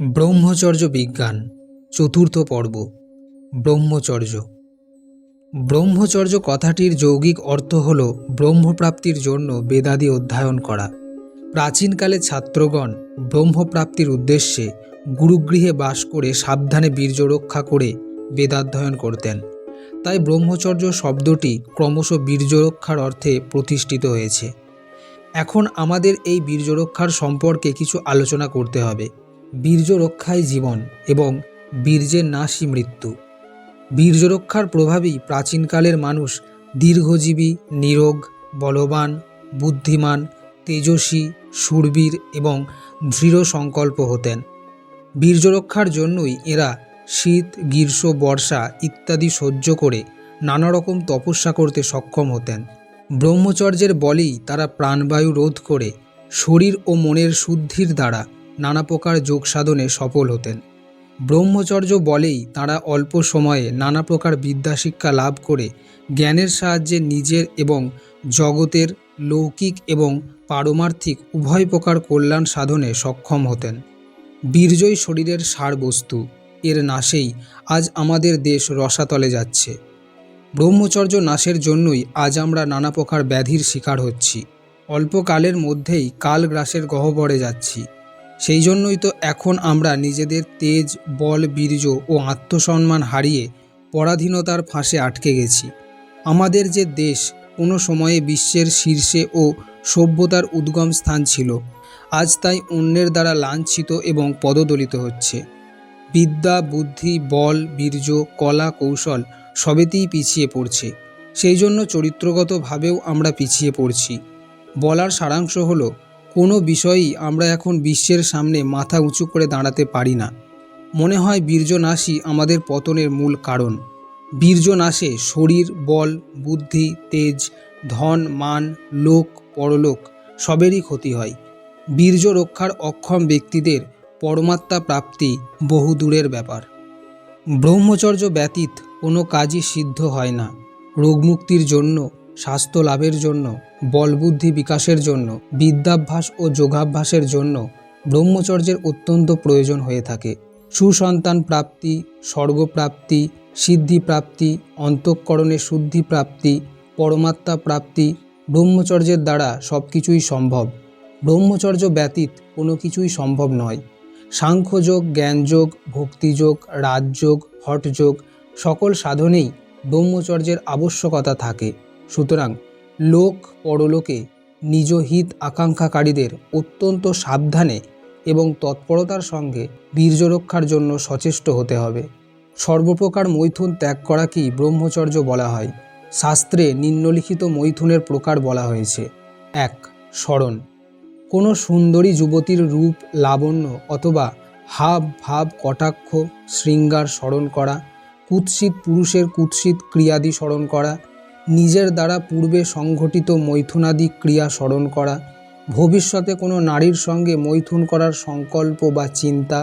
ব্রহ্মচর্য বিজ্ঞান, চতুর্থ পর্ব, ব্রহ্মচর্য। ব্রহ্মচর্য কথাটির যৌগিক অর্থ হল ব্রহ্মপ্রাপ্তির জন্য বেদাদি অধ্যয়ন করা। প্রাচীনকালে ছাত্রগণ ব্রহ্মপ্রাপ্তির উদ্দেশ্যে গুরুগৃহে বাস করে সাবধানে বীর্য রক্ষা করে বেদাধ্যয়ন করতেন। তাই ব্রহ্মচর্য শব্দটি ক্রমশ বীর্য রক্ষার অর্থে প্রতিষ্ঠিত হয়েছে। এখন আমাদের এই বীর্য রক্ষার সম্পর্কে কিছু আলোচনা করতে হবে। বীর্য রক্ষাই জীবন এবং বীর্যের নাশই মৃত্যু। বীর্য রক্ষার প্রভাবেই প্রাচীনকালের মানুষ দীর্ঘজীবী, নিরোগ, বলবান, বুদ্ধিমান, তেজস্বী, সুরবীর এবং দৃঢ় সংকল্প হতেন। বীর্য রক্ষার জন্যই এরা শীত, গ্রীষ্ম, বর্ষা ইত্যাদি সহ্য করে নানা রকম তপস্যা করতে সক্ষম হতেন। ব্রহ্মচর্যের বলেই তারা প্রাণবায়ু রোধ করে শরীর ও মনের শুদ্ধির দ্বারা নানা প্রকার যোগ সাধনে সফল হতেন। ব্রহ্মচর্য বলেই তারা অল্প সময়ে নানা প্রকার বিদ্যাশিক্ষা লাভ করে জ্ঞানের সাহায্যে নিজের এবং জগতের লৌকিক এবং পারমার্থিক উভয় প্রকার কল্যাণ সাধনে সক্ষম হতেন। বীর্যই শরীরের সার বস্তু এর নাশেই আজ আমাদের দেশ রসাতলে যাচ্ছে। ব্রহ্মচর্য নাশের জন্যই আজ আমরা নানা প্রকার ব্যাধির শিকার হচ্ছি। অল্পকালের মধ্যেই কাল গ্রাসের গহ্বরে যাচ্ছি। সেই জন্যই তো এখন আমরা নিজেদের তেজ, বল, বীর্য ও আত্মসম্মান হারিয়ে পরাধীনতার ফাঁসে আটকে গেছি। আমাদের যে দেশ, কোনো সময়ে বিশ্বের শীর্ষে ও সভ্যতার উদ্গম স্থান ছিল। আজ তাই অন্যের দ্বারা লাঞ্ছিত এবং পদদলিত হচ্ছে। বিদ্যা, বুদ্ধি, বল, বীর্য, কলা, কৌশল সবেতেই পিছিয়ে পড়ছে। সেই জন্য চরিত্রগতভাবেও আমরা পিছিয়ে পড়ছি। বলার সারাংশ হলো কোনো বিষয়েই আমরা এখন বিশ্বের সামনে মাথা উঁচু করে দাঁড়াতে পারি না। মনে হয় বীর্যনাশই আমাদের পতনের মূল কারণ। বীর্যনাশে শরীর, বল, বুদ্ধি, তেজ, ধন, মান, লোক, পরলোক সবেরই ক্ষতি হয়। বীর্য রক্ষার অক্ষম ব্যক্তিদের পরমাত্মা প্রাপ্তি বহু দূরের ব্যাপার। ব্রহ্মচর্য ব্যতীত কোনো কাজই সিদ্ধ হয় না। রোগমুক্তির জন্য, স্বাস্থ্য লাভের জন্য বলবুদ্ধি বিকাশের জন্য, বিদ্যাভ্যাস ও যোগাভ্যাসের জন্য ব্রহ্মচর্যের অত্যন্ত প্রয়োজন হয়ে থাকে। সুসন্তান প্রাপ্তি, স্বর্গপ্রাপ্তি, সিদ্ধিপ্রাপ্তি, অন্তঃকরণে শুদ্ধি প্রাপ্তি পরমাত্মা প্রাপ্তি ব্রহ্মচর্যের দ্বারা সব কিছুই সম্ভব। ব্রহ্মচর্য ব্যতীত কোনো কিছুই সম্ভব নয়। সাংখ্যযোগ, জ্ঞানযোগ, ভক্তিযোগ, রাজযোগ, হঠযোগ সকল সাধনেই ব্রহ্মচর্যের আবশ্যকতা থাকে। সুতরাং লোক পরলোকে নিজ হিত আকাঙ্ক্ষাকারীদের অত্যন্ত সাবধানে এবং তৎপরতার সঙ্গে বীর্য রক্ষার জন্য সচেষ্ট হতে হবে। সর্বপ্রকার মৈথুন ত্যাগ করাকেই ব্রহ্মচর্য বলা হয়। শাস্ত্রে নিম্নলিখিত মৈথুনের প্রকার বলা হয়েছে। এক, স্মরণ। কোনো সুন্দরী যুবতীর রূপ, লাবণ্য অথবা হাব, ভাব, কটাক্ষ, শৃঙ্গার স্মরণ করা, কুৎসিত পুরুষের কুৎসিত ক্রিয়াদি স্মরণ করা নিজের দ্বারা পূর্বে সংঘটিত মৈথুনাদি ক্রিয়া স্মরণ করা, ভবিষ্যতে কোনো নারীর সঙ্গে মৈথুন করার সংকল্প বা চিন্তা,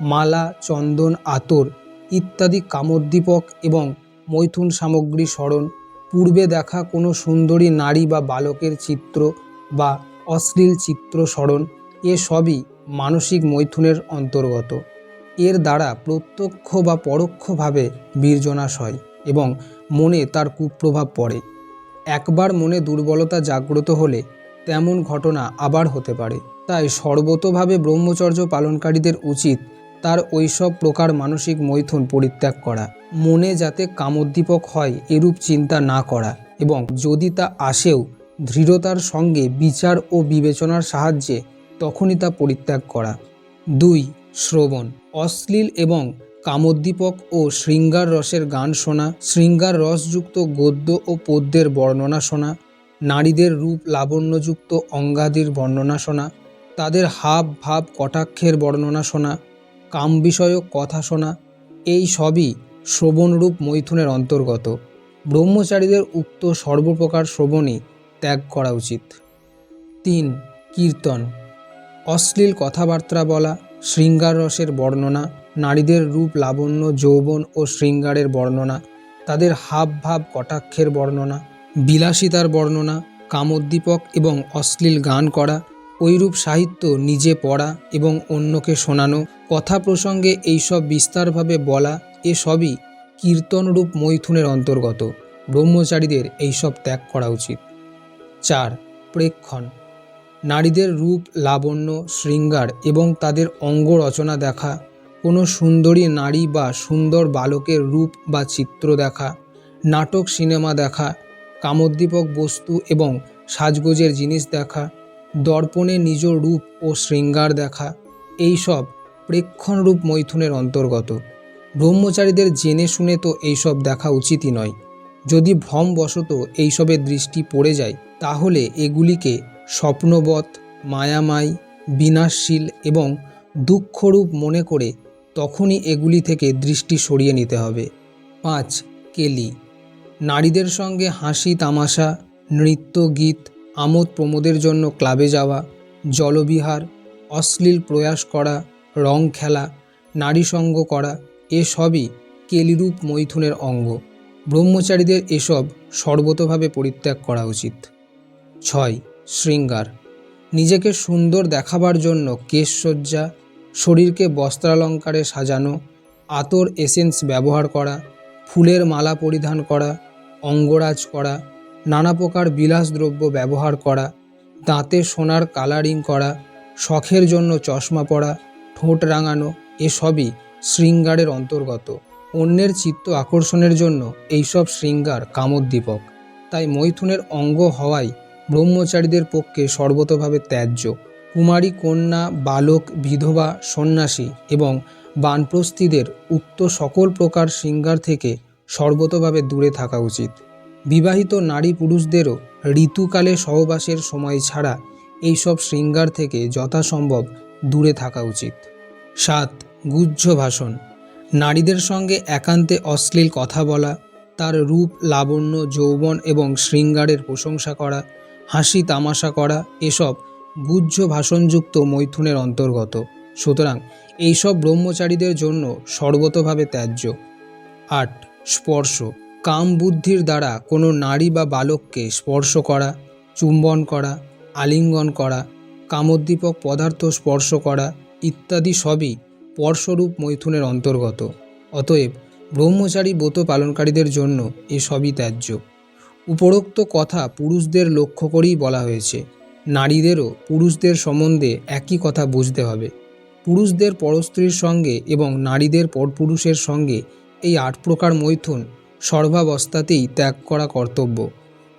মালা, চন্দন, আতর ইত্যাদি কামোদ্দীপক এবং মৈথুন সামগ্রী স্মরণ, পূর্বে দেখা কোনো সুন্দরী নারী বা বালকের চিত্র বা অশ্লীল চিত্র স্মরণ, এ সবই মানসিক মৈথুনের অন্তর্গত। এর দ্বারা প্রত্যক্ষ বা পরোক্ষভাবে বীর্যনাশ হয়। এবং মনে তার কুপ্রভাব পড়ে। একবার মনে দুর্বলতা জাগ্রত হলে তেমন ঘটনা আবার হতে পারে। তাই সর্বতোভাবে ব্রহ্মচর্য পালনকারীদের উচিত তার ওইসব প্রকার মানসিক মৈথুন পরিত্যাগ করা। মনে যাতে কামোদ্দীপক হয় এরূপ চিন্তা না করা এবং যদি তা আসেও দৃঢ়তার সঙ্গে বিচার ও বিবেচনার সাহায্যে তখনই তা পরিত্যাগ করা। দুই, শ্রবণ। অশ্লীল এবং কামোদ্দীপক ও শৃঙ্গার রসের গান শোনা, শৃঙ্গার রসযুক্ত গদ্য ও পদ্যের বর্ণনা শোনা, নারীদের রূপ লাবণ্যযুক্ত অঙ্গাদির বর্ণনা শোনা, তাদের হাব ভাব কটাক্ষের বর্ণনা শোনা কাম বিষয়ক কথা শোনা, এই সবই শ্রবণরূপ মৈথুনের অন্তর্গত। ব্রহ্মচারীদের উক্ত সর্বপ্রকার শ্রবণই ত্যাগ করা উচিত। তিন, কীর্তন। অশ্লীল কথাবার্তা বলা, শৃঙ্গার রসের বর্ণনা নারীদের রূপ লাবণ্য, যৌবন ও শৃঙ্গারের বর্ণনা, তাদের হাব ভাব কটাক্ষের বর্ণনা, বিলাসিতার বর্ণনা, কামোদ্দীপক এবং অশ্লীল গান করা, ঐরূপ সাহিত্য নিজে পড়া এবং অন্যকে শোনানো, কথা প্রসঙ্গে এইসব বিস্তারভাবে বলা এসবই কীর্তনরূপ মৈথুনের অন্তর্গত। ব্রহ্মচারীদের এইসব ত্যাগ করা উচিত। চার, প্রেক্ষণ। নারীদের রূপ, লাবণ্য, শৃঙ্গার এবং তাদের অঙ্গ রচনা দেখা কোনো সুন্দরী নারী বা সুন্দর বালকের রূপ বা চিত্র দেখা, নাটক সিনেমা দেখা, কামোদ্দীপক বস্তু এবং সাজগোজের জিনিস দেখা, দর্পণে নিজ রূপ ও শৃঙ্গার দেখা, এইসব প্রেক্ষণরূপ মৈথুনের অন্তর্গত। ব্রহ্মচারীদের জেনে শুনে তো এইসব দেখা উচিতই নয়। যদি ভ্রমবশত এইসবের দৃষ্টি পড়ে যায়, তাহলে এগুলিকে স্বপ্নবৎ মায়ামাই বিনাশশীল এবং দুঃখরূপ মনে করে তখনই এগুলি থেকে দৃষ্টি সরিয়ে নিতে হবে। পাঁচ, কেলি। নারীদের সঙ্গে হাসি, তামাশা, নৃত্য, গীত, আমোদ প্রমোদের জন্য ক্লাবে যাওয়া, জলবিহার, অশ্লীল প্রয়াস করা, রং খেলা, নারী সঙ্গ করা এসবই কেলিরূপ মৈথুনের অঙ্গ। ব্রহ্মচারীদের এসব সর্বতভাবে পরিত্যাগ করা উচিত। ছয়, শৃঙ্গার। নিজেকে সুন্দর দেখাবার জন্য কেশসজ্জা শরীরকে বস্ত্রালঙ্কারে সাজানো, আতর এসেন্স ব্যবহার করা, ফুলের মালা পরিধান করা, অঙ্গরাজ করা, নানা প্রকার বিলাসদ্রব্য ব্যবহার করা, দাঁতে সোনার কালারিং করা, শখের জন্য চশমা পরা, ঠোঁট রাঙানো, এসবই শৃঙ্গারের অন্তর্গত। অন্যের চিত্ত আকর্ষণের জন্য এইসব শৃঙ্গার কামোদ্দীপক। তাই মৈথুনের অঙ্গ হওয়ায় ব্রহ্মচারীদের পক্ষে সর্বতভাবে ত্যায্য। কুমারী কন্যা, বালক, বিধবা, সন্ন্যাসী এবং বানপ্রস্থীদের উক্ত সকল প্রকার শৃঙ্গার থেকে সর্বতভাবে দূরে থাকা উচিত। বিবাহিত নারী পুরুষদেরও ঋতুকালে সহবাসের সময় ছাড়া এইসব শৃঙ্গার থেকে যথাসম্ভব দূরে থাকা উচিত। সাত গুহ্য ভাষণ নারীদের সঙ্গে একান্তে অশ্লীল কথা বলা, তার রূপ, লাবণ্য, যৌবন এবং শৃঙ্গারের প্রশংসা করা, হাসি তামাশা করা, এসব গুহ্য ভাষণযুক্ত মৈথুনের অন্তর্গত। সুতরাং এইসব ব্রহ্মচারীদের জন্য সর্বতভাবে ত্যায্য। আট, স্পর্শ। কাম বুদ্ধির দ্বারা কোনো নারী বা বালককে স্পর্শ করা, চুম্বন করা, আলিঙ্গন করা, কামোদ্দীপক পদার্থ স্পর্শ করা ইত্যাদি সবই পরস্বরূপ মৈথুনের অন্তর্গত। অতএব ব্রহ্মচারী ব্রত পালনকারীদের জন্য এসবই ত্যায্য। উপরোক্ত কথা পুরুষদের লক্ষ্য করেই বলা হয়েছে। নারীদেরও পুরুষদের সম্বন্ধে একই কথা বুঝতে হবে। পুরুষদের পরস্ত্রীর সঙ্গে এবং নারীদের পরপুরুষের সঙ্গে এই আট প্রকার মৈথুন সর্বাবস্থাতেই ত্যাগ করা কর্তব্য।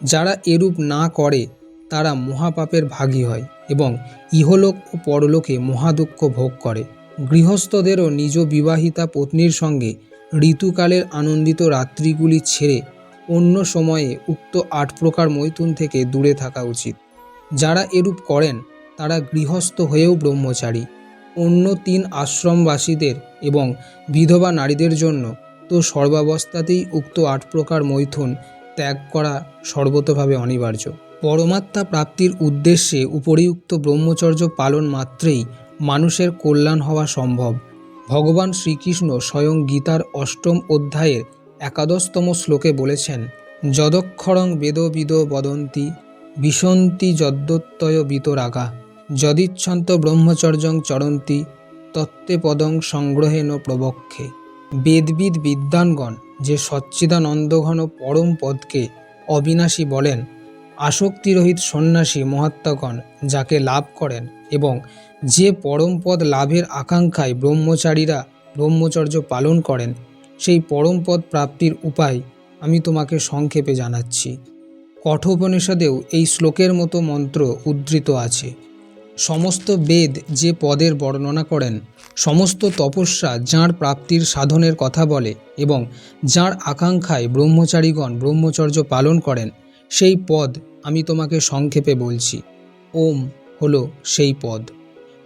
যারা এরূপ না করে, তারা মহাপাপের ভাগী হয় এবং ইহলোক ও পরলোকে মহাদুঃখ ভোগ করে। গৃহস্থদেরও নিজ বিবাহিতা পত্নীর সঙ্গে ঋতুকালের আনন্দিত রাত্রিগুলি ছেড়ে অন্য সময়ে উক্ত আট প্রকার মৈথুন থেকে দূরে থাকা উচিত। যারা এরূপ করেন, তারা গৃহস্থ হয়েও ব্রহ্মচারী। অন্য তিন আশ্রমবাসীদের এবং বিধবা নারীদের জন্য তো সর্বাবস্থাতেই উক্ত আট প্রকার মৈথুন ত্যাগ করা সর্বতভাবে অনিবার্য। পরমাত্মা প্রাপ্তির উদ্দেশ্যে উপরিউক্ত ব্রহ্মচর্য পালন মাত্রেই মানুষের কল্যাণ হওয়া সম্ভব। ভগবান শ্রীকৃষ্ণ স্বয়ং গীতার অষ্টম অধ্যায়ের একাদশতম শ্লোকে বলেছেন, যদক্ষরং বেদবিদ বদন্তি বিশন্তি যদ্যোত্তয় বিতরাগা, যদিচ্ছন্ত ব্রহ্মচর্যং চরন্তি, তত্ত্বে পদং সংগ্রহেণ প্রবক্ষে। বেদবিদ বিদ্বানগণ যে সচ্চিদানন্দঘন পরম পদকে অবিনাশী বলেন, আসক্তিরহিত সন্ন্যাসী মহাত্মাগণ যাকে লাভ করেন এবং যে পরম পদ লাভের আকাঙ্ক্ষায় ব্রহ্মচারীরা ব্রহ্মচর্য পালন করেন, সেই পরম পদ প্রাপ্তির উপায় আমি তোমাকে সংক্ষেপে জানাচ্ছি। কঠোপনিষদেও এই শ্লোকের মতো মন্ত্র উদ্ধৃত আছে। সমস্ত বেদ যে পদের বর্ণনা করেন, সমস্ত তপস্যা যাঁর প্রাপ্তির সাধনের কথা বলে এবং যাঁর আকাঙ্ক্ষায় ব্রহ্মচারীগণ ব্রহ্মচর্য পালন করেন, সেই পদ আমি তোমাকে সংক্ষেপে বলছি। ওম হলো সেই পদ।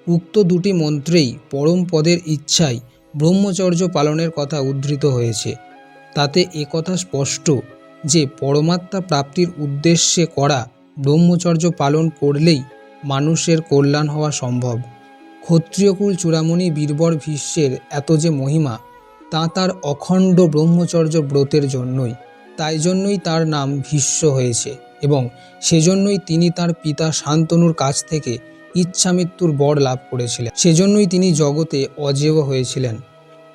উক্ত দুটি মন্ত্রেই পরম পদের ইচ্ছায় ব্রহ্মচর্য পালনের কথা উদ্ধৃত হয়েছে। তাতে একথা স্পষ্ট যে পরমাত্মা প্রাপ্তির উদ্দেশ্যে করা ব্রহ্মচর্য পালন করলেই মানুষের কল্যাণ হওয়া সম্ভব। ক্ষত্রিয়কুল চূড়ামণি বীরবর ভীষ্মের এত যে মহিমা, তা তার অখণ্ড ব্রহ্মচর্য ব্রতের জন্যই। তাই জন্যই তার নাম ভীষ্ম হয়েছে এবং সেজন্যই তিনি তার পিতা শান্তনুর কাছ থেকে ইচ্ছামৃত্যুর বর লাভ করেছিলেন। সেজন্যই তিনি জগতে অজেয় হয়েছিলেন।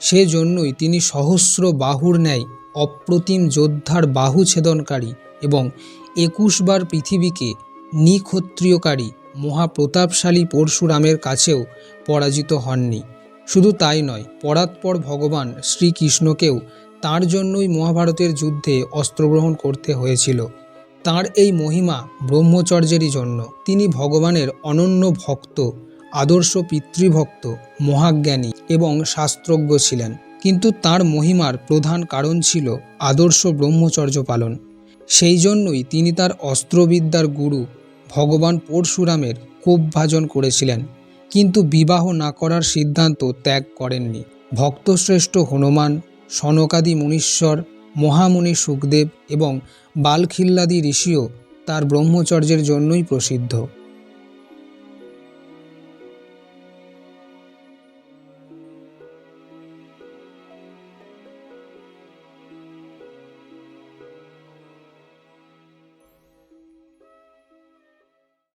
সেজন্যই তিনি সহস্র বাহুর ন্যায় অপ্রতিম যোদ্ধার বাহু ছেদনকারী এবং একুশবার পৃথিবীকে নিক্ষত্রিয়কারী মহাপ্রতাপশালী পরশুরামের কাছেও পরাজিত হননি। শুধু তাই নয়, পরাৎপর ভগবান শ্রীকৃষ্ণকেও তার জন্যই মহাভারতের যুদ্ধে অস্ত্রগ্রহণ করতে হয়েছিল। তার এই মহিমা ব্রহ্মচর্যেরই জন্য। তিনি ভগবানের অনন্য ভক্ত, আদর্শ পিতৃভক্ত, মহাজ্ঞানী এবং শাস্ত্রজ্ঞ ছিলেন। কিন্তু তার মহিমার প্রধান কারণ ছিল আদর্শ ব্রহ্মচর্য পালন। সেই জন্যই তিনি তার অস্ত্রবিদ্যার গুরু ভগবান পরশুরামের কোপভাজন করেছিলেন, কিন্তু বিবাহ না করার সিদ্ধান্ত ত্যাগ করেননি। ভক্তশ্রেষ্ঠ হনুমান, সনকাদি মুনীশ্বর, মহামুনি সুখদেব এবং বালখিল্লাদি ঋষিও তার ব্রহ্মচর্যের জন্যই প্রসিদ্ধ।